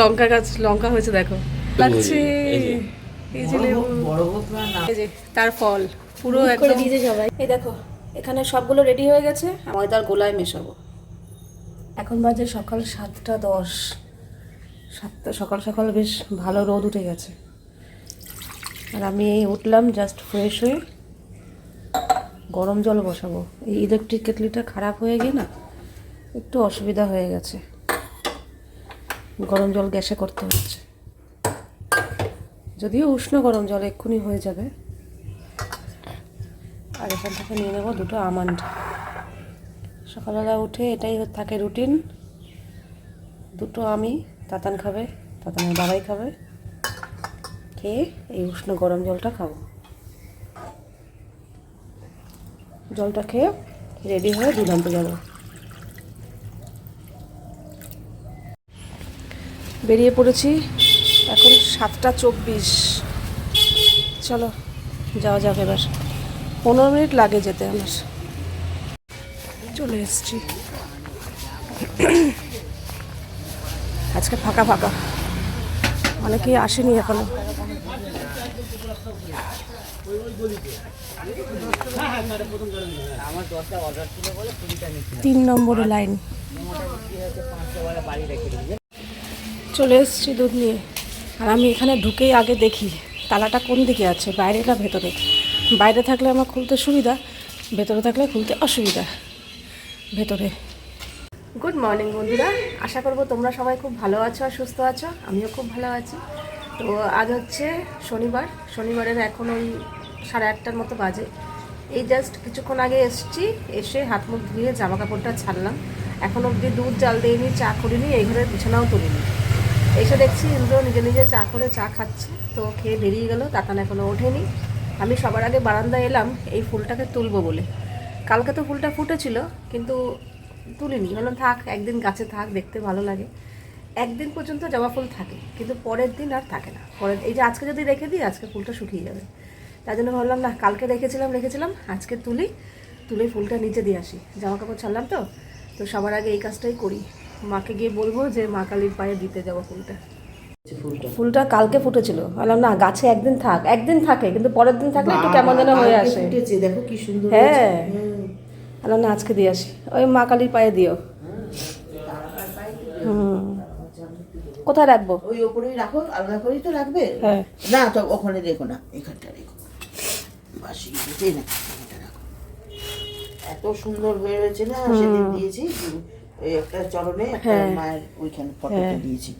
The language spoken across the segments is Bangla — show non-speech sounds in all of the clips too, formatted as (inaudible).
লঙ্কা গাছ লঙ্কা হয়েছে দেখো। লাগছে এই যে। এই যে। লেবু। এই যে তার ফল। পুরো একদম এই দেখো এখানে সবগুলো রেডি হয়ে গেছে ময়দার গোলায় মেশাবো। এখন বাজে সকাল সাতটা দশ। সাতটা সকাল সকাল বেশ ভালো রোদ উঠে গেছে। আর আমি এই উঠলাম জাস্ট ফ্রেশ হয়ে। গরম জল বসাবো। এই ইলেকট্রিক কেটলিটা খারাপ হয়ে গিয়ে না একটু অসুবিধা হয়ে গেছে। গরম জল গ্যাসে করতে হচ্ছে। যদিও উষ্ণ গরম জল এক্ষুনি হয়ে যাবে। আর এখান থেকে নিয়ে নেব দুটো আমন্ড। সকালবেলা উঠে এটাই থাকে রুটিন। দুটো আমি, তাতান খাবে, তাতানের বাবাই খাবে। খেয়ে এই উষ্ণ গরম জলটা খাব। জলটা খেয়ে রেডি হয়ে দুধ আনতে যাব। বেরিয়ে পড়েছি। এখন সাতটা চব্বিশ। চলো, যাওয়া যাক এবার। পনেরো মিনিট লাগে যেতে আমার। চলে এসছি। আজকে ফাঁকা ফাঁকা। অনেকেই আসেনি এখনও। তিন নম্বরে লাইন। চলে এসেছি দুধ নিয়ে। আর আমি এখানে ঢুকেই আগে দেখি তালাটা কোন দিকে আছে বাইরে না ভেতরে? বাইরে থাকলে আমার খুলতে সুবিধা, ভেতরে থাকলে খুলতে অসুবিধা। ভেতরে। গুড মর্নিং বন্ধুরা, আশা করব তোমরা সবাই খুব ভালো আছো আর সুস্থ আছো, আমিও খুব ভালো আছি। তো আজ হচ্ছে শনিবার, শনিবারের এখন ওই সাড়ে আটটার মতো বাজে। এই জাস্ট কিছুক্ষণ আগে এসছি, এসে হাত মুখ ধুয়ে জামা কাপড়টা ছাড়লাম। এখন অবধি দুধ জাল দিইনি চা করিনি, এই ঘরের বিছানাও তুলিনি। এসে দেখছি ইন্দ্র নিজে নিজে চা করে চা খাচ্ছে, তো খেয়ে বেরিয়ে গেল তাকান এখনও ওঠেনি। আমি সবার আগে বারান্দায় এলাম, এই ফুলটাকে তুলবো বলে। কালকে তো ফুলটা ফুটেছিল, কিন্তু তুলিনি। বললাম, থাক, একদিন গাছে থাক, দেখতে ভালো লাগে। একদিন পর্যন্ত জবা ফুল থাকে, কিন্তু পরের দিন আর থাকে না। পরের, এই যে আজকে যদি রেখে দিই, আজকে ফুলটা শুকিয়ে যাবে। তাই জন্য ভাবলাম, না, কালকে রেখেছিলাম রেখেছিলাম, আজকে তুলি, তুলে ফুলটা নিচে দিয়ে আসি। জামা কাপড় ছাড়লাম তো তো সবার আগে এই কাজটাই করি। মাকে গিয়ে বলব যে মা কালীর পায়ে দিতে যাব ফুলটা ফুলটা কালকে ফুটেছিল বললাম না গাছে একদিন থাক একদিন থাকে কিন্তু পরের দিন থাকলে একটু কেমন যেন হয়ে আসে ফুটেছে দেখো কি সুন্দর হ্যাঁ বললাম না আজকে দিয়ে আসি ওই মা কালীর পায়ে দিও হুম কোথায় রাখব ওই ওপরেই রাখো আলাদা করেই তো রাখবে হ্যাঁ না তো ওখানে রেখো না এখানটা রেখো বাসি না রাখো এত সুন্দর হয়ে রয়েছে না সেদিন দিয়েছি ওই একটা চরণে একটা হ্যাঁ। মায়ের ওইখানে ফটোটা দিয়েছি।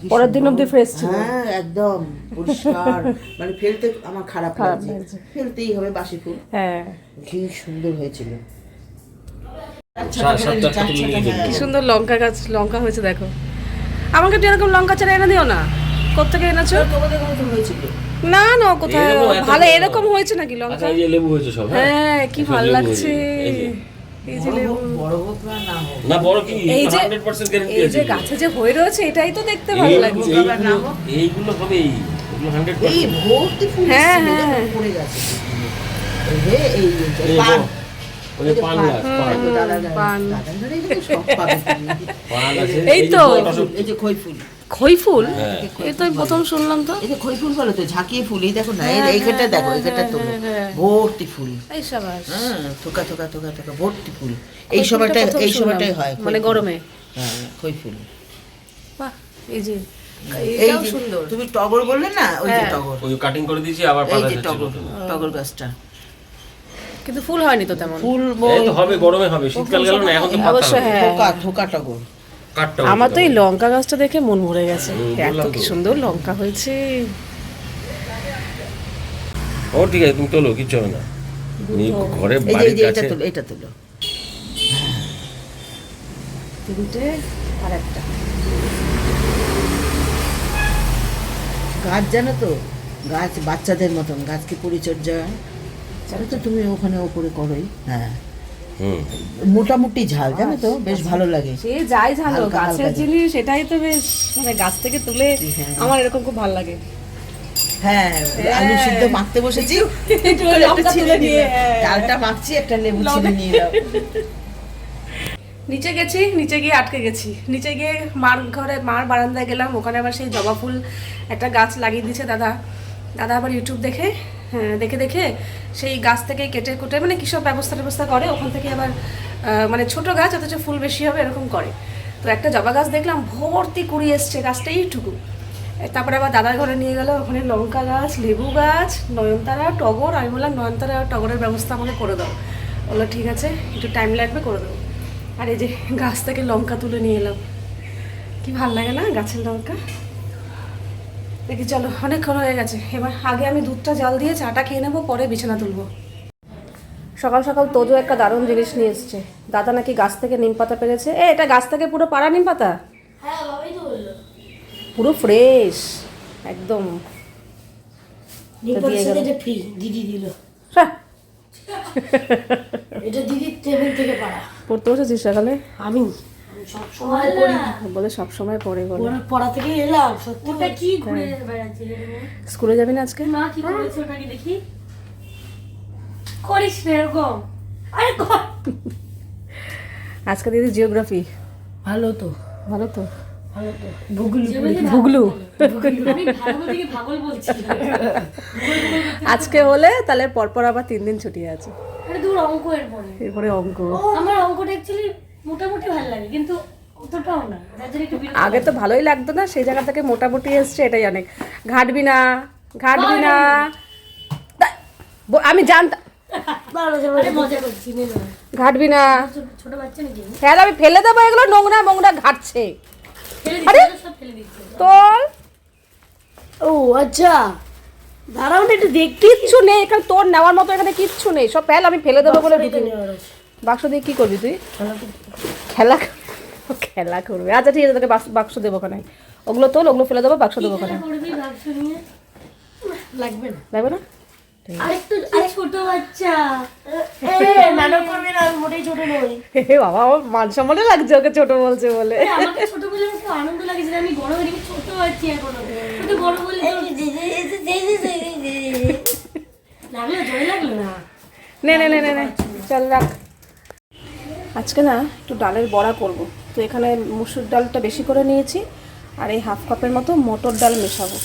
কি (coughs) পরের দিন সুন্দর। ফ্রেশ ছিল। হ্যাঁ একদম পরিষ্কার। (laughs) মানে ফেলতে আমার খারাপ লাগছে। ফেলতেই হবে বাসি ফুল। হ্যাঁ। কি সুন্দর হয়েছিল। কি সুন্দর লঙ্কা গাছ লঙ্কা হয়েছে দেখো। আমাকে একটু এরকম লঙ্কা চারা এনে দিও না। কোথেকে এনেছো? তো না না কোথায়? ভালো এরকম হয়েছে নাকি লঙ্কা? এই যে লেবু হয়েছে সব হ্যাঁ। কি ভালো লাগছে। এই যে। লেবু বড় হোক আর না বড় কি এই যে 100% গ্যারান্টি এই যে গাছে যে হয়ে রয়েছে এটাই তো দেখতে ভালো লাগছে এইগুলো এইগুলো হবে এই 100% এই ভর্তি ফুল হ্যাঁ, হ্যাঁ। পড়ে গেছে এই যে, পান। তো এই যে খই ফুল খই ফুল হ্যাঁ। তো আমি প্রথম শুনলাম তো। এই যে খই ফুল বলো তো ঝাঁকিয়ে ফুল এই দেখো না এই এইখানটা দেখো এইখানটা তো ভর্তি ফুল। এই সাবাস। হ্যাঁ থোকা থোকা থোকা থোকা ভর্তি ফুল। এই প্রথম এই সময়টাই হয় মানে গরমে। হ্যাঁ খই ফুল বাহ এই যে এই সুন্দর। তুমি টগর বললে না ওই যে হ্যাঁ। টগর? ওই কাটিং করে দিয়েছি আবার পাতা যাচ্ছে টগর টগর গাছটা। কিন্তু ফুল হয়নি তো তেমন। ফুল এই হবে গরমে হবে শীতকাল গেল না এখন তো পাতা হ্যাঁ। থোকা থোকা টগর। কাঠটা আমার তো এই লঙ্কা গাছটা দেখে মন ভরে গেছে। এত কি সুন্দর লঙ্কা হয়েছে। ও ঠিক আছে তুমি তোলো কিচ্ছু হবে না। তুমি ঘরে বাড়ির যে এটা কাছে তুলো এটা তুলো। তিনটে আর একটা। গাছ জানো তো গাছ বাচ্চাদের মতন গাছকে পরিচর্যা। জানো তো তুমি ওখানে ওপরে করোই। হ্যাঁ। মোটামুটি ঝাল জানো তো? বেশ ভালো লাগে। সে যাই হালকা গাছের জিনিস সেটাই তো বেশ মানে গাছ থেকে তুলে হ্যাঁ। আমার এরকম খুব ভালো লাগে। হ্যাঁ আলু সিদ্ধ মাখতে বসেছি। ছিঁড়ে নিয়ে, হ্যাঁ। ডালটা মাখছি একটা লেবু ছিঁড়ে নিয়ে নিচে গেছি নিচে গিয়ে আটকে গেছি। নিচে গিয়ে মার ঘরে মার বারান্দায় গেলাম। ওখানে আবার সেই জবা ফুল একটা গাছ লাগিয়ে দিয়েছে দাদা। দাদা আবার ইউটিউব দেখে হ্যাঁ, দেখে দেখে সেই গাছ থেকে কেটে কুটে মানে কী সব ব্যবস্থা ট্যবস্থা করে, ওখান থেকে আবার মানে ছোট গাছ, অথচ ফুল বেশি হবে, এরকম করে। তো একটা জবা গাছ দেখলাম, ভর্তি কুড়ি এসছে গাছটা, এইটুকু। তারপরে আবার দাদার ঘরে নিয়ে গেল, ওখানে লঙ্কা গাছ, লেবু গাছ, নয়নতারা, টগর, আমি বললাম, নয়নতারা টগরের ব্যবস্থা আমাকে করে দাও। বলল, ঠিক আছে, একটু টাইম লাগবে, করে দেবো আর এই যে গাছ থেকে লঙ্কা তুলে নিয়ে এলাম। কি ভালো লাগে না, গাছের লঙ্কা? দেখি চলো অনেকক্ষণ হয়ে গেছে। এবার আগে আমি দুধটা জাল দিয়ে চাটা খেয়ে নেব পরে বিছানা তুলবো। সকাল সকাল তোজো একটা দারুণ জিনিস নিয়ে এসছে। দাদা নাকি গাছ থেকে নিম পাতা পেরেছে? এ এটা গাছ থেকে পুরো পাড়া নিম পাতা? হ্যাঁ পুরো ফ্রেশ একদম। পড়তে বসেছিস সকালে? আমি। সব সময় করি বলে সব সময় পড়ে বলে। পড়া থেকে এলাম সত্যি ওটা কি ঘুরে বেড়াচ্ছে স্কুলে যাবি না আজকে? মা কি করেছে ওটাকে দেখি? করিস না এরকম। আরে আজকে দিদি জিওগ্রাফি। ভালো তো। ভালো তো? ভূগোল ভুগলু। আমি ভালো থেকে ভাগল বলছি। (laughs) আজকে হলে তাহলে পরপর আবার তিন দিন ছুটি আছে। অঙ্ক এরপরে অঙ্ক। আমার অঙ্কটা অ্যাকচুয়ালি মোটামুটি ভালো লাগে কিন্তু অতটাও না। আগে তো ভালোই লাগতো না সেই জায়গা থেকে মোটামুটি এসছে এটাই অনেক। ঘাটবি না ঘাটবি না আমি জানতাম ঘাটবি না হ্যাঁ আমি ফেলে দেবো এগুলো নোংরা মোংরা ঘাটছে। ফেলে আরে! ফেলে তোর ও আচ্ছা। দাঁড়াও না একটু দেখতে কিচ্ছু নেই এখানে তোর নেওয়ার মতো এখানে কিচ্ছু নেই। সব ফেল আমি ফেলে দেবো বলে ঢুকে বাক্স দিয়ে কি করবি তুই? খেলা খেলা করবে। আচ্ছা ঠিক আছে তোকে বাক্স- দেবো ওখানে। ওগুলো তোল ওগুলো ফেলে দেবো বাক্স দেবো ওখানে। করবি ভাবছ নিয়ে? লাগবে না। লাগবে না? আরেকটু আরে ছোট বাচ্চা? নাটক করবে না? আমি মোটেই ছোট নই। হে বাবা আমার মান সম্মানে লাগছে ওকে ছোট বলছে বলে। ছোট বলে আনন্দ লাগে আমি বড় হয়ে ছোট আছি এখনও। বড় বলে লাগল জয় লাগল না? নে নে নে নে নে। চল রাখ। আজকে না একটু ডালের বড়া করব। তো এখানে মুসুর ডালটা বেশি করে নিয়েছি, আর এই হাফ কাপের মতো মটর ডাল মেশাবো।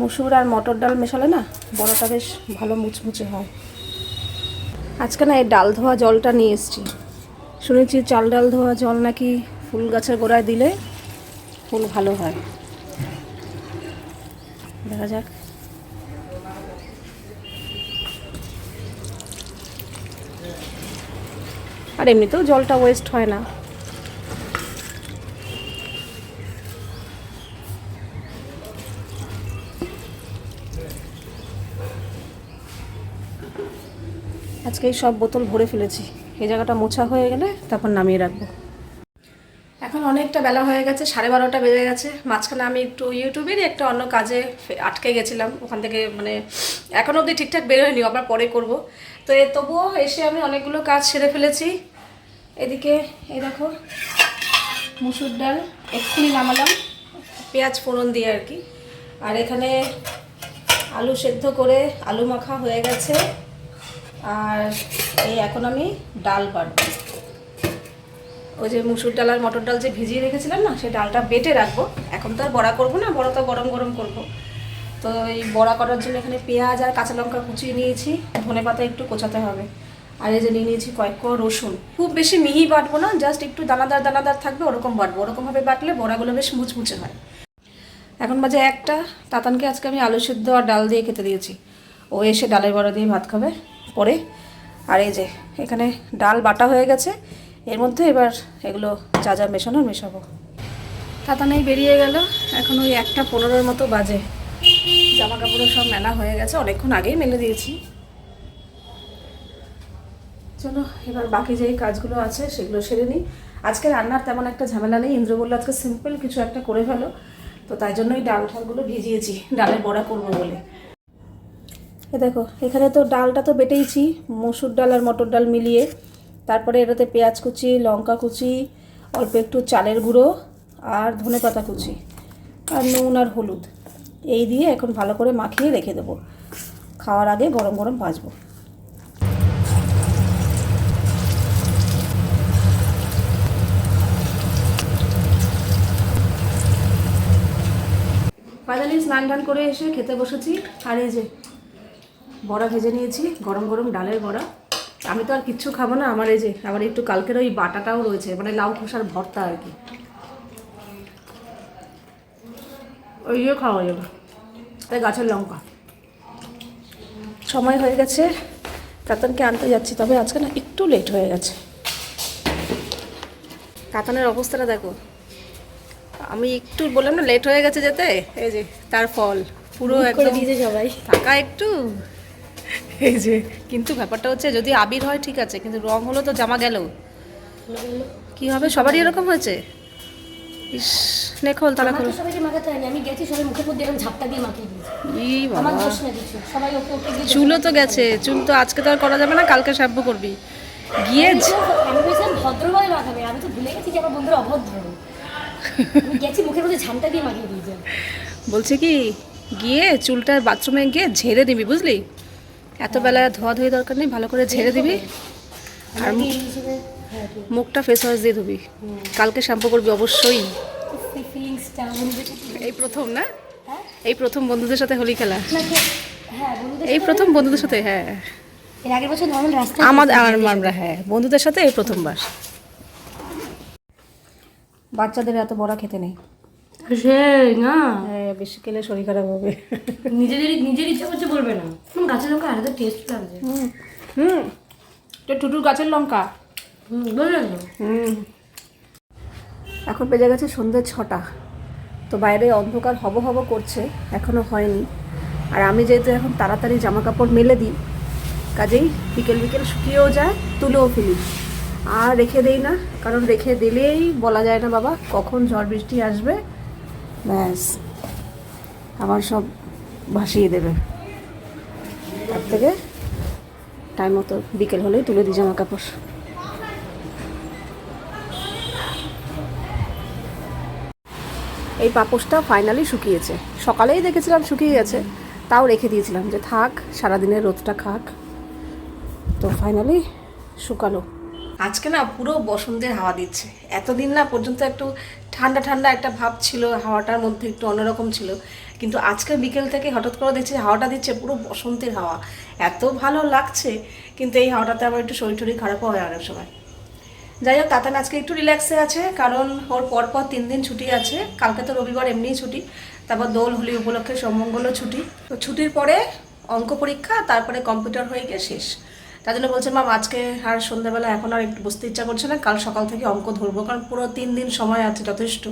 মুসুর আর মটর ডাল মেশালে না বড়াটা বেশ ভালো মুচমুচে হয়। আজকে না এই ডাল ধোয়া জলটা নিয়ে এসেছি। শুনেছি চাল ডাল ধোয়া জল নাকি ফুল গাছের গোড়ায় দিলে ফুল ভালো হয়। দেখা যাক। আর এমনিতেও জলটা ওয়েস্ট হয় না। আজকে সব বোতল ভরে ফেলেছি। এই জায়গাটা মোছা হয়ে গেলে তারপর নামিয়ে রাখব। এখন অনেকটা বেলা হয়ে গেছে, সাড়ে বারোটা বেজে গেছে। মাঝখানে আমি একটু ইউটিউবেরই একটা অন্য কাজে আটকে গেছিলাম। ওখান থেকে মানে এখন অবধি ঠিকঠাক বেরোয়নি আবার পরে করব। তো এ তবুও এসে আমি অনেকগুলো কাজ সেরে ফেলেছি। এদিকে, এই দেখো, মুসুর ডাল, এক্ষুনি নামালাম, পেঁয়াজ ফোড়ন দিয়ে আর কি। আর এখানে আলু সেদ্ধ করে আলু মাখা হয়ে গেছে। আর এই এখন আমি ডাল বাটবো। ওই যে মুসুর ডাল আর মটর ডাল যে ভিজিয়ে রেখেছিলাম না, সেই ডালটা বেটে রাখব। এখন তো আর বড়া করব না, বড়া তো গরম গরম করব। তো এই বড়া করার জন্য এখানে পেঁয়াজ আর কাঁচা লঙ্কা কুচিয়ে নিয়েছি। ধনে পাতা একটু কোচাতে হবে। আর এই যে নিয়ে নিয়েছি কয়েক কোয়া রসুন। খুব বেশি মিহি বাটবো না জাস্ট একটু দানাদার দানাদার থাকবে, ওরকম বাটবো। ওরকমভাবে বাটলে বড়াগুলো বেশ মুচমুচে হয়। এখন বাজে একটা, তাতানকে আজকে আমি আলু সেদ্ধ আর ডাল দিয়ে খেতে দিয়েছি। ও এসে ডালের বড়া দিয়ে ভাত খাবে পরে। আর এই যে, এখানে ডাল বাটা হয়ে গেছে। এর মধ্যে এবার এগুলো যা যা মেশানো মেশাবো। তাতানাই বেরিয়ে গেল, এখন ওই একটা পনেরোর মতো বাজে। জামা কাপড়ও সব মেলা হয়ে গেছে, অনেকক্ষণ আগেই মেলে দিয়েছি। চলো এবার বাকি যেই কাজগুলো আছে সেগুলো সেরে নিই। আজকে রান্নার তেমন একটা ঝামেলা নেই। ইন্দ্র বলল আজকে সিম্পল কিছু একটা করে ফেলো। তো তাই জন্যই ডাল ঠালগুলো ভিজিয়েছি। ডালের বড়া করব বলে। এ দেখো, এখানে তো ডালটা তো বেটেইছি। মসুর ডাল আর মটর ডাল মিলিয়ে। তারপরে এটাতে পেঁয়াজ কুচি, লঙ্কা কুচি, অল্প একটু চালের গুঁড়ো আর ধনে পাতা কুচি আর নুন আর হলুদ। এই দিয়ে এখন ভালো করে মাখিয়ে রেখে দেবো। খাওয়ার আগে গরম গরম ভাজবো। ফাইনালি স্নান টান করে এসে খেতে বসেছি। আর এই যে বড়া ভেজে নিয়েছি, গরম গরম ডালের বড়া। আমি তো আর কিচ্ছু খাব না, আমার এই যে আবার একটু কালকের ওই বাটাটাও রয়েছে মানে লাউ খোসার ভর্তা আর কি। ওই খাওয়া যাবে এই গাছের লঙ্কা। সময় হয়ে গেছে, কাতানকে আনতে যাচ্ছি, তবে আজকে না একটু লেট হয়ে গেছে। কাতানের অবস্থাটা দেখো। আমি একটু বললাম না লেট হয়ে গেছে যেতে। এই যে তার ফল। পুরো একদম সবাই। টাকা একটু। এই যে কিন্তু ব্যাপারটা হচ্ছে যদি আবির হয় ঠিক আছে কিন্তু রং হলো তো জামা গেল। কি হবে? সবারই এরকম হয়েছে? ইস নে খোল তালা খোল। সবাইকে মাখাতে হয়নি আমি গেছি সবাই মুখের মধ্যে এরকম ঝাপটা দিয়ে মাখিয়ে দিয়েছি। ই বাবা। দোষ না কিছু সবাই ওকে ওকে চুলও তো গেছে চুল তো আজকে তো আর করা যাবে না কালকে শ্যাম্পু করবি। গিয়ে আমি আমি ভদ্রভাবে মাখাবে আমি তো ভুলে গেছি যে আমার বন্ধুরা অভদ্র। গেছি মুখের মধ্যে ঝামটা দিয়ে মাখিয়ে দিয়েছে। বলছে কি গিয়ে চুলটা বাথরুমে গিয়ে ঝেড়ে দিবি বুঝলি? এত বেলা ধোয়া ধুয়ে দরকার নেই ভালো করে ঝেড়ে দিবি। আর হ্যাঁ মুখটা ফেস ওয়াশ দিয়ে ধুবি। কালকে শ্যাম্পু করবি অবশ্যই। এই প্রথম না? হ্যাঁ? এই প্রথম বন্ধুদের সাথে হোলি খেলা। হ্যাঁ এই প্রথম বন্ধুদের সাথে হ্যাঁ। এর আগের বছর নর্মাল রাস্তায় আমাদের আমার- আমরা হ্যাঁ বন্ধুদের সাথে এই প্রথমবার। বাচ্চাদের এত বড়া খেতে নেই। না? হ্যাঁ বেশি খেলে শরীর খারাপ হবে। নিজেদেরই নিজের ইচ্ছা করছে বলবে না। হুম, গাছের লঙ্কা আলাদা টেস্ট লাগছে। হুম টুটুর গাছের লঙ্কা। হুম এখন বেজে গেছে সন্ধ্যে ছটা। তো বাইরে অন্ধকার হব হব করছে এখনও হয়নি। আর আমি যেহেতু এখন তাড়াতাড়ি জামা কাপড় মেলে দিই কাজেই বিকেল বিকেল শুকিয়েও যায় তুলেও ফেলি। আর রেখে দেই না, কারণ রেখে দিলেই বলা যায় না বাবা কখন ঝড় বৃষ্টি আসবে। ব্যাস আবার সব ভাসিয়ে দেবে। তার থেকে টাইম মতো বিকেল হলেই তুলে দিই জামা কাপড়। এই পাপোশটা ফাইনালি শুকিয়েছে। সকালেই দেখেছিলাম শুকিয়ে গেছে, তাও রেখে দিয়েছিলাম যে থাক, সারাদিনের রোদটা খাক। তো ফাইনালি শুকালো। আজকে না পুরো বসন্তের হাওয়া দিচ্ছে। এতদিন না পর্যন্ত একটু ঠান্ডা ঠান্ডা একটা ভাব ছিল, হাওয়াটার মধ্যে একটু অন্যরকম ছিল। কিন্তু আজকে বিকেল থেকে হঠাৎ করে দেখছি হাওয়াটা দিচ্ছে পুরো বসন্তের হাওয়া। এত ভালো লাগছে, কিন্তু এই হাওয়াটাতে আবার একটু শরীর টরীর খারাপও হয় অনেক সময়। যাই হোক, তাতান আজকে একটু রিল্যাক্সে আছে, কারণ ওর পরপর তিন দিন ছুটি আছে। কালকে তো রবিবার এমনিই ছুটি। তারপর দোল, হোলি উপলক্ষে সমঙ্গলও ছুটি। তো ছুটির পরে অঙ্ক পরীক্ষা, তারপরে কম্পিউটার হয়ে গিয়ে শেষ। তার জন্য বলছে মাম, আজকে আর সন্ধ্যাবেলা এখন আর একটু বসতে ইচ্ছা করছে না। কাল সকাল থেকে অঙ্ক ধরবো, কারণ পুরো তিন দিন সময় আছে যথেষ্ট।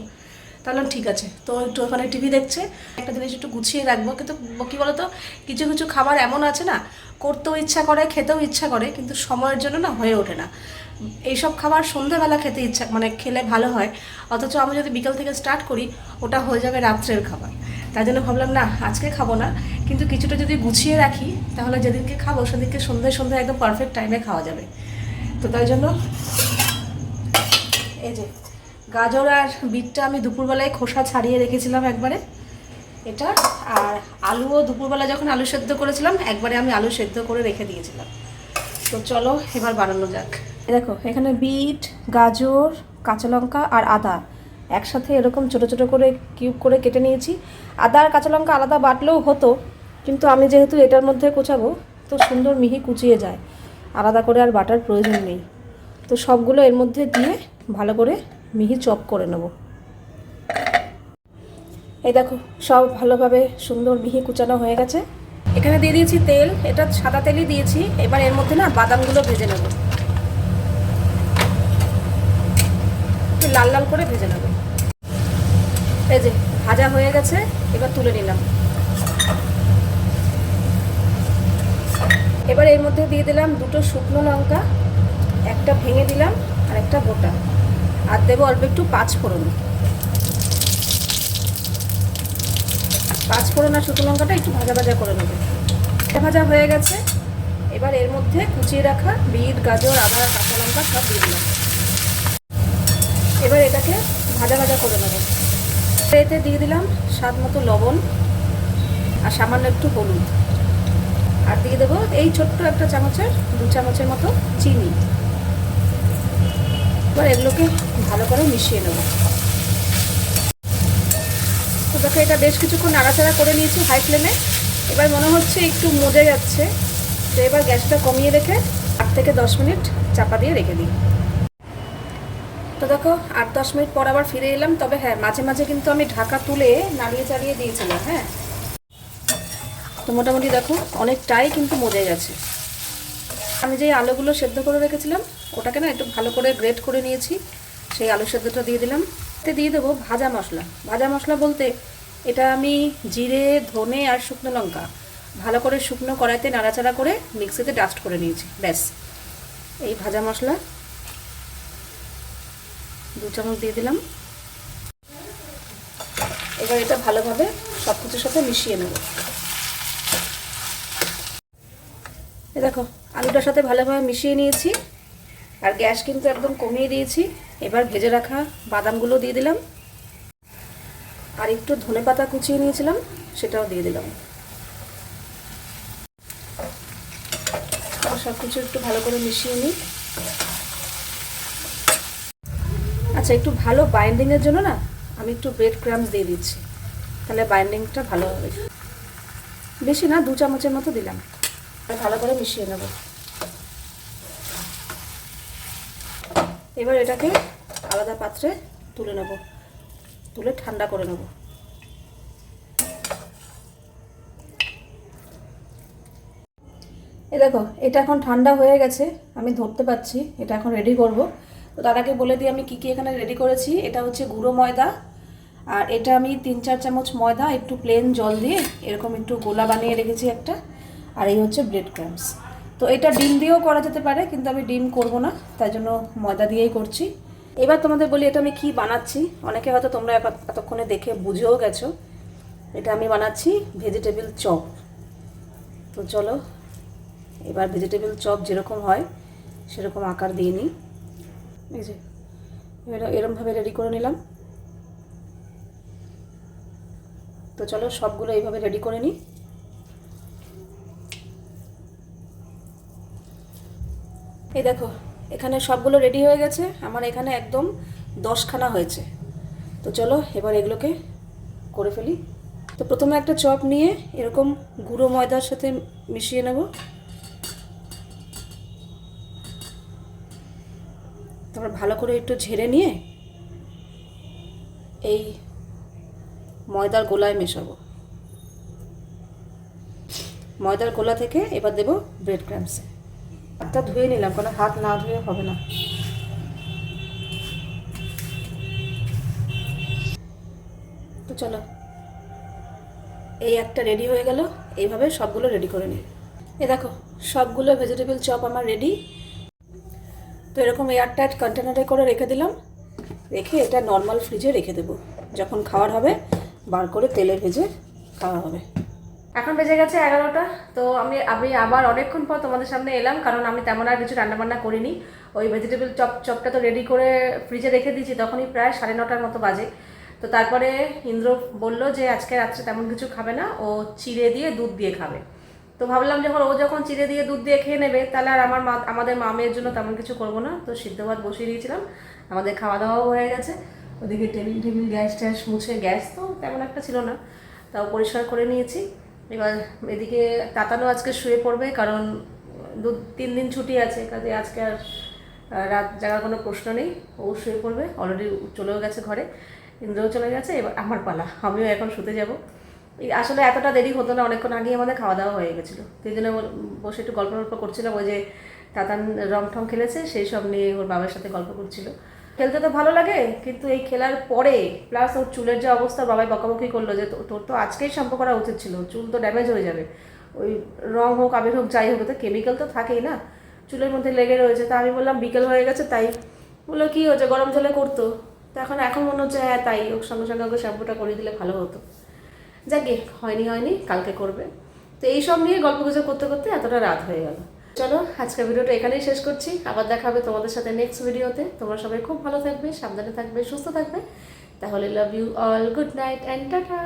তাহলে ঠিক আছে। তো একটু ওখানে টিভি দেখছে। একটা জিনিস একটু গুছিয়ে রাখব, কিন্তু কী বলতো, কিছু কিছু খাবার এমন আছে না, করতেও ইচ্ছা করে, খেতেও ইচ্ছা করে, কিন্তু সময়ের জন্য না হয়ে ওঠে না। এইসব খাবার সন্ধ্যাবেলা খেতে ইচ্ছা মানে খেলে ভালো হয়। অথচ আমি যদি বিকাল থেকে স্টার্ট করি, ওটা হয়ে যাবে রাত্রের খাবার। তাই জন্য ভাবলাম, না, আজকে খাব না। কিন্তু কিছুটা যদি গুছিয়ে রাখি, তাহলে যেদিনকে খাব সেদিনকে সন্ধ্যে সন্ধ্যে একদম পারফেক্ট টাইমে খাওয়া যাবে। তো তাই জন্য এই যে গাজর আর বিটটা আমি দুপুরবেলায় খোসা ছাড়িয়ে রেখেছিলাম একবারে। এটা আর আলুও দুপুরবেলা যখন আলু সেদ্ধ করেছিলাম, একবারে আমি আলু সেদ্ধ করে রেখে দিয়েছিলাম। তো চলো, এবার বানানো যাক। দেখো, এখানে বিট, গাজর, কাঁচা লঙ্কা আর আদা। একসাথে এরকম ছোট ছোট করে কিউব করে কেটে নিয়েছি। আদা আর কাঁচা লঙ্কা আলাদা বাটলেও হতো, কিন্তু আমি যেহেতু এটার মধ্যে কোচাবো, তো সুন্দর মিহি কুচিয়ে যায়। আলাদা করে আর বাটার প্রয়োজন নেই। তো সবগুলো এর মধ্যে দিয়ে ভালো করে মিহি চপ করে নেব। এই দেখো, সব ভালোভাবে সুন্দর মিহি কুচানো হয়ে গেছে। এখানে দিয়ে দিয়েছি তেল, এটা সাদা তেলই দিয়েছি, এবার এর মধ্যে না বাদামগুলো ভেজে নেব। লাল লাল করে ভেজে নেব। এই যে, ভাজা হয়ে গেছে, এবার তুলে নিলাম। এবার এর মধ্যে দিয়ে দিলাম দুটো শুকনো লঙ্কা, একটা ভেঙে দিলাম আর একটা গোটা। আর দেবো অল্প একটু পাঁচ ফোড়ন পাঁচ ফোড়ন আর শুকনো লঙ্কাটা একটু ভাজা ভাজা করে নেবে। ভাজা হয়ে গেছে। এবার এর মধ্যে কুচিয়ে রাখা বিট, গাজর, আদা, কাঁচা লঙ্কা সব দিয়ে দিলাম। এবার এটাকে ভাজা ভাজা করে নেব। এতে দিয়ে দিলাম স্বাদ মতো লবণ আর সামান্য একটু হলুদ। আর দিয়ে দেবো এই ছোট্ট একটা চামচের, দু চামচের মতো চিনি। এবার এগুলোকে ভালো করে মিশিয়ে নেব। তো দেখো, এটা বেশ কিছুক্ষণ নাড়াচাড়া করে নিয়েছি হাই ফ্লেমে। এবার মনে হচ্ছে একটু মজে যাচ্ছে। তো এবার গ্যাসটা কমিয়ে রেখে আট থেকে দশ মিনিট চাপা দিয়ে রেখে দিই। তো দেখো, আট দশ মিনিট পর আবার ফিরে এলাম। তবে হ্যাঁ মাঝে মাঝে কিন্তু আমি ঢাকা তুলে নাড়িয়ে চাড়িয়ে দিয়েছিলাম হ্যাঁ। তো মোটামুটি দেখো, অনেকটাই কিন্তু মজে গেছে। আমি যে আলুগুলো সেদ্ধ করে রেখেছিলাম, ওটাকে না একটু ভালো করে গ্রেট করে নিয়েছি। সেই আলু সেদ্ধটা দিয়ে দিলাম। এতে দিয়ে দেবো ভাজা মশলা। ভাজা মশলা বলতে এটা আমি জিরে, ধনে আর শুকনো লঙ্কা ভালো করে শুকনো কড়াইতে নাড়াচাড়া করে মিক্সিতে ডাস্ট করে নিয়েছি, ব্যাস। এই ভাজা মশলা দু চামচ দিয়ে দিলাম। এবার এটা ভালোভাবে সব কিছুর সাথে মিশিয়ে নেব। এ দেখো, আলুটার সাথে ভালোভাবে মিশিয়ে নিয়েছি। আর গ্যাস কিন্তু একদম কমিয়ে দিয়েছি। এবার ভেজে রাখা বাদামগুলো দিয়ে দিলাম। আর একটু ধনে পাতা কুচিয়ে নিয়েছিলাম, সেটাও দিয়ে দিলাম। সব কিছু একটু ভালো করে মিশিয়ে নিই। আচ্ছা একটু ভালো বাইন্ডিংয়ের জন্য না, আমি একটু ব্রেড ক্রামস দিয়ে দিচ্ছি। তাহলে বাইন্ডিংটা ভালো হবে। বেশি না, দু চামচের মতো দিলাম। ভালো করে মিশিয়ে নেব। এবার এটাকে আলাদা পাত্রে তুলে নেব। তুলে ঠান্ডা করে নেব। এ দেখো, এটা এখন ঠান্ডা হয়ে গেছে, আমি ধরতে পারছি, এটা এখন রেডি করব। তো দাদাকে বলে দিই আমি কি কি এখানে রেডি করেছি। এটা হচ্ছে গুঁড়ো ময়দা আর এটা আমি তিন চার চামচ ময়দা, একটু প্লেন জল দিয়ে এরকম একটু গোলা বানিয়ে রেখেছি একটা। আর এই হচ্ছে ব্রেড ক্রামস তো এটা ডিম দিয়েও করা যেতে পারে, কিন্তু আমি ডিম করব না, তাই জন্য ময়দা দিয়েই করছি। এবার তোমাদের বলি, এটা আমি কি বানাচ্ছি? অনেকে হয়তো তোমরা এতক্ষণে দেখে বুঝেও গেছো। এটা আমি বানাচ্ছি ভেজিটেবল চপ তো চলো, এবার ভেজিটেবল চপ যেরকম হয়, সেরকম আকার দিয়ে নিই। এই যে, এবার এরমভাবে রেডি করে নিলাম। তো চলো সবগুলো এইভাবে রেডি করে নিই। এই দেখো, এখানে সবগুলো রেডি হয়ে গেছে। আমার এখানে একদম দশখানা হয়েছে। তো চলো এবার এগুলোকে করে ফেলি। তো প্রথমে একটা চপ নিয়ে এরকম গুঁড়ো ময়দার সাথে মিশিয়ে নেব তারপর ভালো করে একটু ঝেড়ে নিয়ে এই ময়দার গোলায় মেশাবো। ময়দার গোলা থেকে এবার দেবো ব্রেড ক্রামসে হাতটা ধুয়ে নিলাম কারণ হাত না ধুয়ে হবে না। তো চলো, এই একটা রেডি হয়ে গেল, এইভাবে সবগুলো রেডি করে নিই। এ দেখো, সবগুলো ভেজিটেবল চপ আমার রেডি তো এরকম এয়ারটাইট কন্টেনারে করে রেখে দিলাম। রেখে এটা নর্মাল ফ্রিজে রেখে দেবো। যখন খাওয়ার হবে, বার করে তেলে ভেজে খাওয়া হবে। এখন বেজে গেছে এগারোটা, তো আমি আমি আবার অনেকক্ষণ পর তোমাদের সামনে এলাম, কারণ আমি তেমন আর কিছু রান্নাবান্না করিনি। ওই ভেজিটেবল চপ, চপটা তো রেডি করে ফ্রিজে রেখে দিয়েছি, তখনই প্রায় সাড়ে নটার মতো বাজে। তো তারপরে ইন্দ্র বলল যে, আজকে রাত্রে তেমন কিছু খাবে না, ও চিড়ে দিয়ে দুধ দিয়ে খাবে। তো ভাবলাম যখন ও যখন চিড়ে দিয়ে দুধ দিয়ে খেয়ে নেবে, তাহলে আর আমার মা আমাদের মামের জন্য তেমন কিছু করব না। তো সিদ্ধ ভাত বসিয়ে দিয়েছিলাম। আমাদের খাওয়া দাওয়াও হয়ে গেছে। ওদিকে টেবিল টেবিল গ্যাস ট্যাস মুছে, গ্যাস তো তেমন একটা ছিল না। তাও পরিষ্কার করে নিয়েছি। এবার এদিকে তাতানো আজকে শুয়ে পড়বে কারণ দু, তিন দিন ছুটি আছে। কাজে আজকে আর রাত জাগার কোনো প্রশ্ন নেই। ও শুয়ে পড়বে। অলরেডি চলেও গেছে ঘরে। ইন্দ্রও চলে গেছে। এবার আমার পালা। আমিও এখন শুতে যাব। আসলে এতটা দেরি হতো না, অনেকক্ষণ আগেই আমাদের খাওয়া দাওয়া হয়ে গেছিল। জন্য বসে একটু গল্প গল্প করছিলাম, ওই যে তাতান রং ঠং খেলেছে, সেই সব নিয়ে ওর বাবার সাথে গল্প করছিল। খেলতে তো ভালো লাগে, কিন্তু এই খেলার পরে প্লাস ওর চুলের যে অবস্থা, বাবাই বকাবকি করল যে তোর তো আজকেই শ্যাম্পু করা উচিত ছিল, চুল তো ড্যামেজ হয়ে যাবে। ওই রং হোক, আবির হোক, যাই হোক তো কেমিক্যাল তো থাকেই না। চুলের মধ্যে লেগে রয়েছে, তা আমি বললাম, বিকেল হয়ে গেছে, তাই। বলল, কী হচ্ছে গরম জলে করতো। তো এখন এখন মনে হচ্ছে হ্যাঁ তাই। ওর সঙ্গে সঙ্গে ওকে শ্যাম্পুটা করে দিলে ভালো হতো। যাকে হয়নি হয়নি, কালকে করবে। তো এইসব নিয়ে গল্প গুজব করতে করতে এতটা রাত হয়ে গেল। চলো, আজকের ভিডিওটা এখানেই শেষ করছি। আবার দেখা হবে তোমাদের সাথে নেক্সট ভিডিওতে। তোমরা সবাই খুব ভালো থাকবে, সাবধানে থাকবে, সুস্থ থাকবে। তাহলে love you all good night and tata